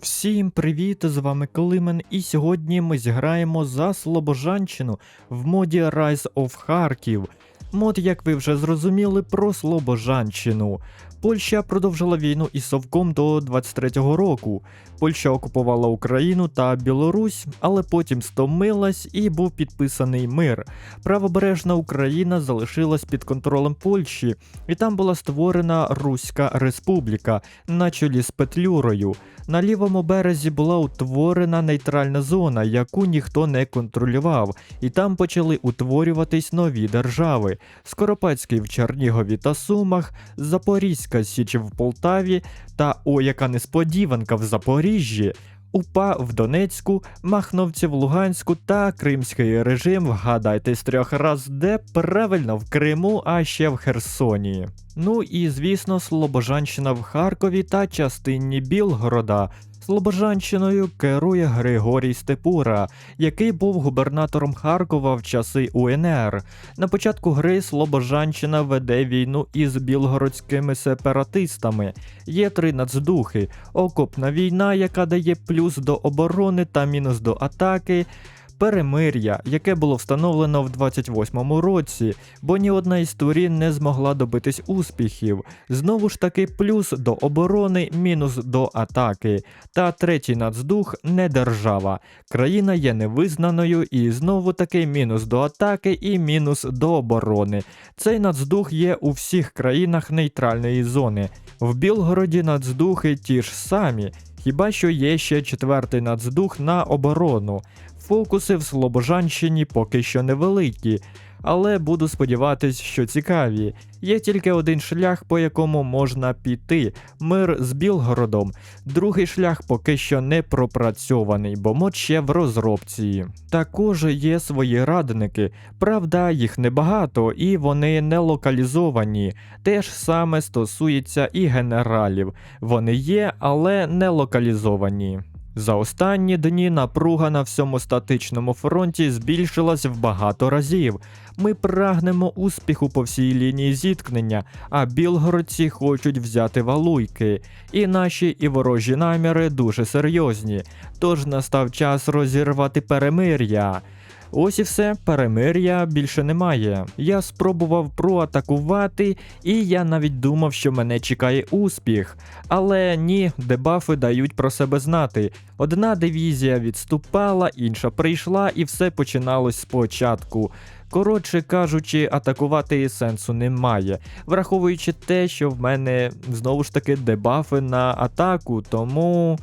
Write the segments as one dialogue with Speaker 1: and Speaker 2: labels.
Speaker 1: Всім привіт! З вами Климен, і сьогодні ми зіграємо за Слобожанщину в моді Rise of Kharkiv. Мод, як ви вже зрозуміли, про Слобожанщину. Польща продовжила війну із Совком до 23-го року. Польща окупувала Україну та Білорусь, але потім стомилась і був підписаний мир. Правобережна Україна залишилась під контролем Польщі, і там була створена Руська Республіка на чолі з Петлюрою. На лівому березі була утворена нейтральна зона, яку ніхто не контролював, і там почали утворюватись нові держави: Скоропадський в Чернігові та Сумах, Запорізька Січ в Полтаві та о, яка несподіванка в Запоріжжі. УПА в Донецьку, Махновці в Луганську та Кримський режим, вгадайте з трьох раз, де правильно в Криму, а ще в Херсоні. Ну і звісно, Слобожанщина в Харкові та частині Білгорода. Слобожанщиною керує Григорій Степура, який був губернатором Харкова в часи УНР. На початку гри Слобожанщина веде війну із білгородськими сепаратистами. Є три нацдухи: окопна війна, яка дає плюс до оборони та мінус до атаки. Перемир'я, яке було встановлено в 28-му році, бо ні одна із сторін не змогла добитись успіхів. Знову ж таки, плюс до оборони, мінус до атаки. Та третій нацдух не держава. Країна є невизнаною, і знову таки мінус до атаки і мінус до оборони. Цей нацдух є у всіх країнах нейтральної зони. В Білгороді нацдухи ті ж самі. Хіба що є ще четвертий нацдух на оборону. Фокуси в Слобожанщині поки що невеликі, але буду сподіватись, що цікаві. Є тільки один шлях, по якому можна піти мир з Білгородом. Другий шлях поки що не пропрацьований, бо мод ще в розробці. Також є свої радники. Правда, їх небагато і вони не локалізовані. Те ж саме стосується і генералів. Вони є, але не локалізовані. За останні дні напруга на всьому статичному фронті збільшилась в багато разів. Ми прагнемо успіху по всій лінії зіткнення, а білгородці хочуть взяти валуйки. І наші і ворожі наміри дуже серйозні. Тож настав час розірвати перемир'я. Ось і все, перемир'я більше немає. Я спробував проатакувати, і я навіть думав, що мене чекає успіх. Але ні, дебафи дають про себе знати. Одна дивізія відступала, інша прийшла, і все починалось спочатку. Коротше кажучи, атакувати сенсу немає, враховуючи те, що в мене знову ж таки дебафи на атаку, тому.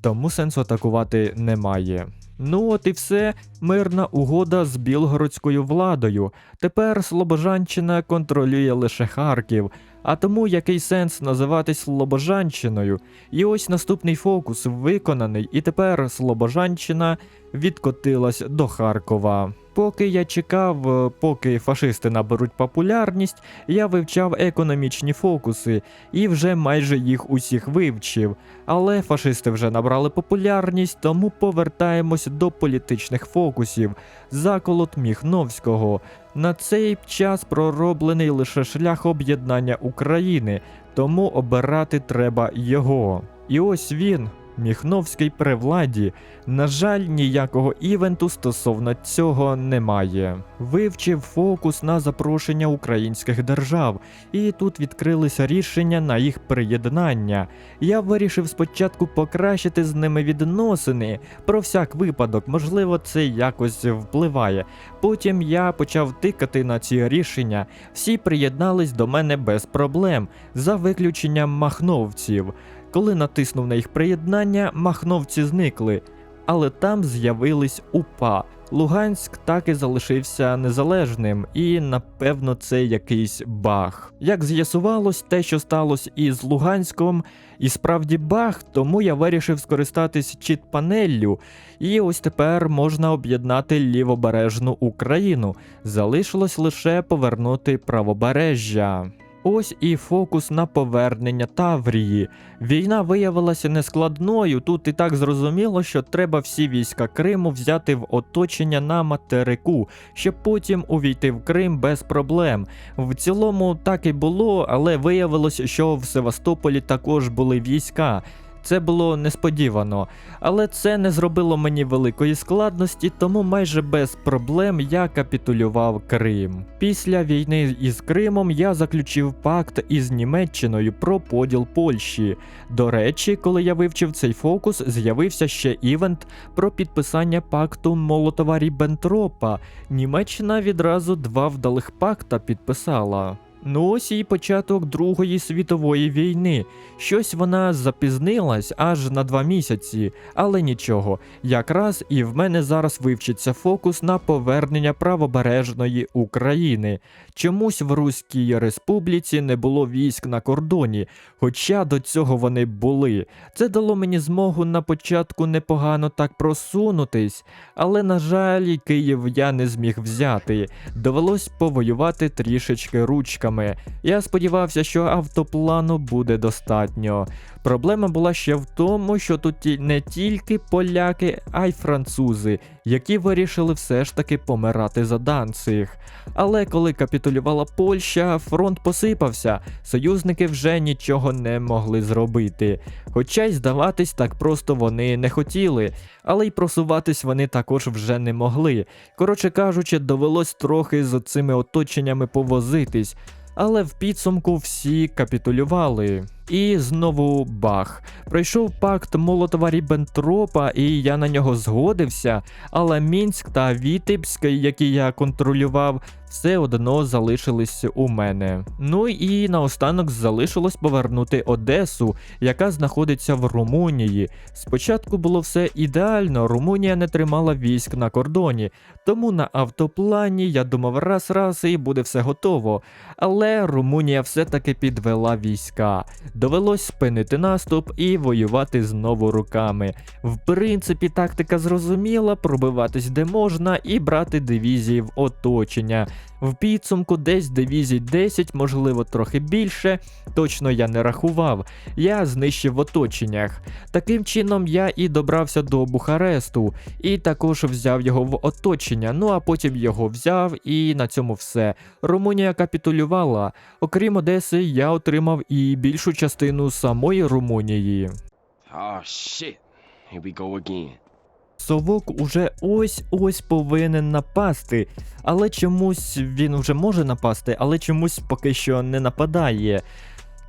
Speaker 1: Тому сенсу атакувати немає. Ну от і все, мирна угода з білгородською владою. Тепер Слобожанщина контролює лише Харків, а тому який сенс називатись Слобожанщиною? І ось наступний фокус виконаний, і тепер Слобожанщина відкотилась до Харкова. Поки я чекав, е, поки фашисти наберуть популярність, я вивчав економічні фокуси і вже майже їх усіх вивчив. Але фашисти вже набрали популярність, тому повертаємось до політичних фокусів. Заколот Міхновського. На цей час пророблений лише шлях об'єднання України, тому обирати треба його. І ось він. Міхновський при владі. На жаль, ніякого івенту стосовно цього немає. Вивчив фокус на запрошення українських держав, і тут відкрилися рішення на їх приєднання. Я вирішив спочатку покращити з ними відносини. Про всяк випадок, можливо, це якось впливає. Потім я почав тикати на ці рішення. Всі приєднались до мене без проблем, за виключенням махновців. Коли натиснув на їх приєднання, махновці зникли, але там з'явились УПА. Луганськ так і залишився незалежним, і напевно це якийсь баг. Як з'ясувалось, те, що сталося із Луганськом, і справді баг, тому я вирішив скористатись чіт-панеллю, і ось тепер можна об'єднати лівобережну Україну. Залишилось лише повернути правобережжя. Ось і фокус на повернення Таврії. Війна виявилася нескладною. Тут і так зрозуміло, що треба всі війська Криму взяти в оточення на материку, щоб потім увійти в Крим без проблем. В цілому так і було, але виявилось, що в Севастополі також були війська. Це було несподівано, але це не зробило мені великої складності, тому майже без проблем я капітулював Крим. Після війни із Кримом я заключив пакт із Німеччиною про поділ Польщі. До речі, коли я вивчив цей фокус, з'явився ще івент про підписання пакту Молотова Ріббентропа. Німеччина відразу два вдалих пакта підписала. Ну ось і початок Другої світової війни. Щось вона запізнилась аж на два місяці, але нічого. Якраз і в мене зараз вивчиться фокус на повернення правобережної України. Чомусь в Руській Республіці не було військ на кордоні, хоча до цього вони були. Це дало мені змогу на початку непогано так просунутись, але, на жаль, Київ я не зміг взяти. Довелось повоювати трішечки ручками. Я сподівався, що автоплану буде достатньо. Проблема була ще в тому, що тут не тільки поляки, а й французи, які вирішили все ж таки помирати за Данциг. Але коли капітулювала Польща, фронт посипався, союзники вже нічого не могли зробити. Хоча й здаватись так просто вони не хотіли, але й просуватись вони також вже не могли. Коротше кажучи, довелось трохи з цими оточеннями повозитись. Але в підсумку всі капітулювали. І знову бах. Пройшов пакт Молотова Ріббентропа, і я на нього згодився, але Мінськ та Вітебськ, які я контролював, все одно залишились у мене. Ну і наостанок залишилось повернути Одесу, яка знаходиться в Румунії. Спочатку було все ідеально, Румунія не тримала військ на кордоні, тому на автоплані я думав раз-раз і буде все готово. Але Румунія все-таки підвела війська. Довелось спинити наступ і воювати знову руками. В принципі, тактика зрозуміла, пробиватись де можна і брати дивізії в оточення. В підсумку десь дивізій 10, можливо, трохи більше. Точно я не рахував. Я знищив в оточеннях. Таким чином я і добрався до Бухаресту, і також взяв його в оточення. Ну а потім його взяв, і на цьому все. Румунія капітулювала. Окрім Одеси, я отримав і більшу частину самої Румунії.
Speaker 2: Oh shit. Here we go again.
Speaker 1: Совок уже ось-ось повинен напасти, але чомусь він вже може напасти, але чомусь поки що не нападає.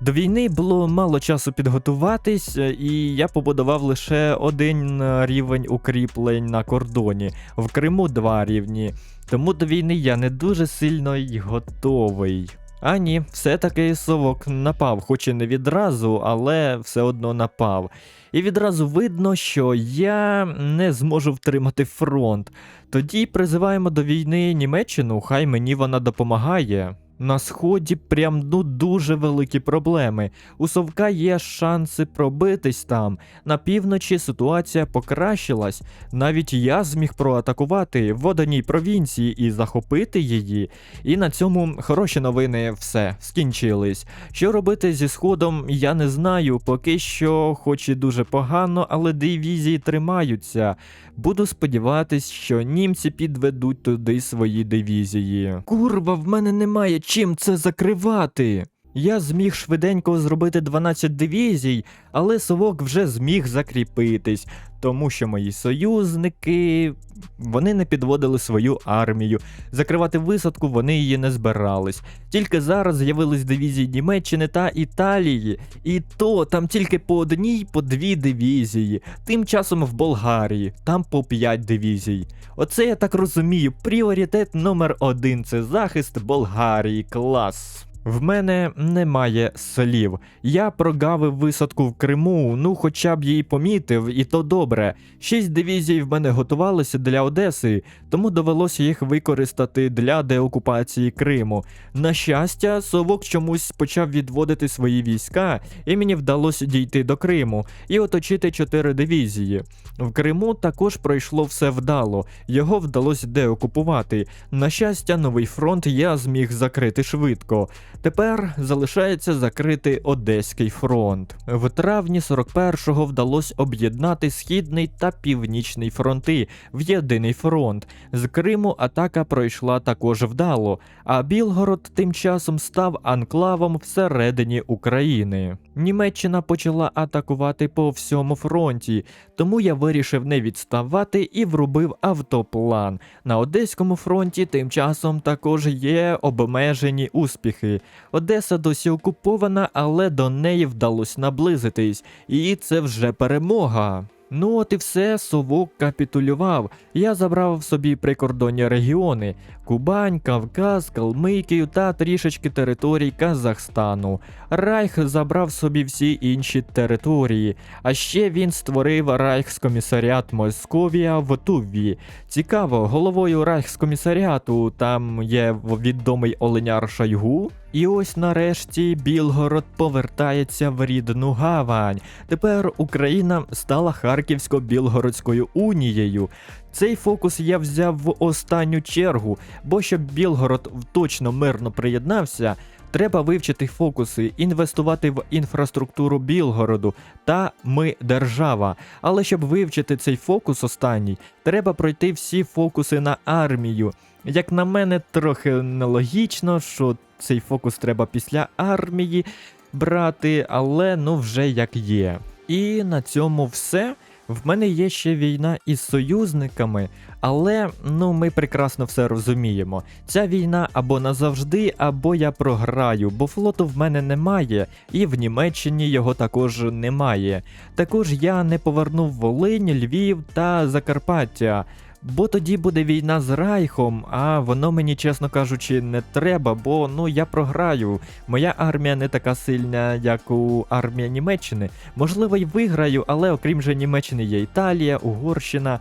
Speaker 1: До війни було мало часу підготуватись, е, і я побудував лише один е, рівень укріплень на кордоні, в Криму два рівні. Тому до війни я не дуже сильно й готовий. А ні, все-таки совок напав, хоч і не відразу, але все одно напав. І відразу видно, що я не зможу втримати фронт. Тоді призиваємо до війни Німеччину, хай мені вона допомагає. На сході прям ну дуже великі проблеми. У Совка є шанси пробитись там. На півночі ситуація покращилась. Навіть я зміг проатакувати в одній провінції і захопити її. І на цьому хороші новини все скінчились. Що робити зі сходом, я не знаю. Поки що, хоч і дуже погано, але дивізії тримаються. Буду сподіватись, що німці підведуть туди свої дивізії. Курва, в мене немає чим це закривати. Я зміг швиденько зробити 12 дивізій, але совок вже зміг закріпитись, тому що мої союзники вони не підводили свою армію. Закривати висадку вони її не збирались. Тільки зараз з'явились дивізії Німеччини та Італії, і то там тільки по одній, по дві дивізії. Тим часом в Болгарії там по 5 дивізій. Оце я так розумію. Пріоритет номер один це захист Болгарії. Клас. В мене немає слів. Я прогавив висадку в Криму, ну хоча б її помітив, і то добре. Шість дивізій в мене готувалися для Одеси, тому довелося їх використати для деокупації Криму. На щастя, совок чомусь почав відводити свої війська, і мені вдалося дійти до Криму і оточити чотири дивізії. В Криму також пройшло все вдало, його вдалося деокупувати. На щастя, новий фронт я зміг закрити швидко. Тепер залишається закрити Одеський фронт. В травні 41-го вдалося об'єднати східний та північний фронти в єдиний фронт. З Криму атака пройшла також вдало, а Білгород тим часом став анклавом всередині України. Німеччина почала атакувати по всьому фронті, тому я вирішив не відставати і врубив автоплан. На Одеському фронті тим часом також є обмежені успіхи. Одеса досі окупована, але до неї вдалося наблизитись, і це вже перемога. Ну от і все, совок капітулював. Я забрав собі прикордонні регіони: Кубань, Кавказ, Калмикію та трішечки територій Казахстану. Райх забрав собі всі інші території. А ще він створив Райхскомісаріат Московія в Туві. Цікаво, головою Райхскомісаріату там є відомий оленяр Шойгу. І ось нарешті Білгород повертається в рідну гавань. Тепер Україна стала Харківсько-Білгородською унією. Цей фокус я взяв в останню чергу, бо щоб Білгород точно мирно приєднався, треба вивчити фокуси, інвестувати в інфраструктуру Білгороду та ми держава. Але щоб вивчити цей фокус останній, треба пройти всі фокуси на армію. Як на мене, трохи нелогічно, що цей фокус треба після армії брати, але ну вже як є. І на цьому все. В мене є ще війна із союзниками, але ну ми прекрасно все розуміємо. Ця війна або назавжди, або я програю, бо флоту в мене немає, і в Німеччині його також немає. Також я не повернув Волинь, Львів та Закарпаття. Бо тоді буде війна з Райхом, а воно мені, чесно кажучи, не треба, бо ну я програю. Моя армія не така сильна, як у армія Німеччини. Можливо, й виграю, але окрім же Німеччини є Італія, Угорщина.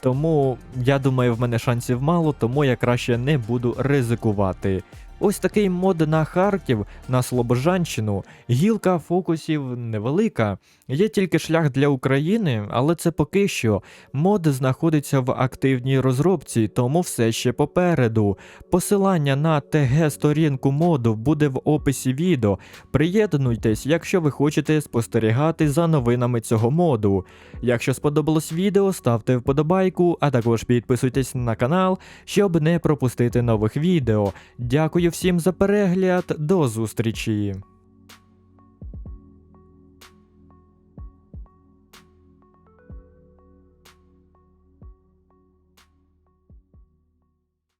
Speaker 1: Тому я думаю, в мене шансів мало, тому я краще не буду ризикувати. Ось такий мод на Харків, на Слобожанщину. Гілка фокусів невелика. Є тільки шлях для України, але це поки що. Мод знаходиться в активній розробці, тому все ще попереду. Посилання на ТГ сторінку моду буде в описі відео. Приєднуйтесь, якщо ви хочете спостерігати за новинами цього моду. Якщо сподобалось відео, ставте вподобайку, а також підписуйтесь на канал, щоб не пропустити нових відео. Дякую всім за перегляд, до зустрічі!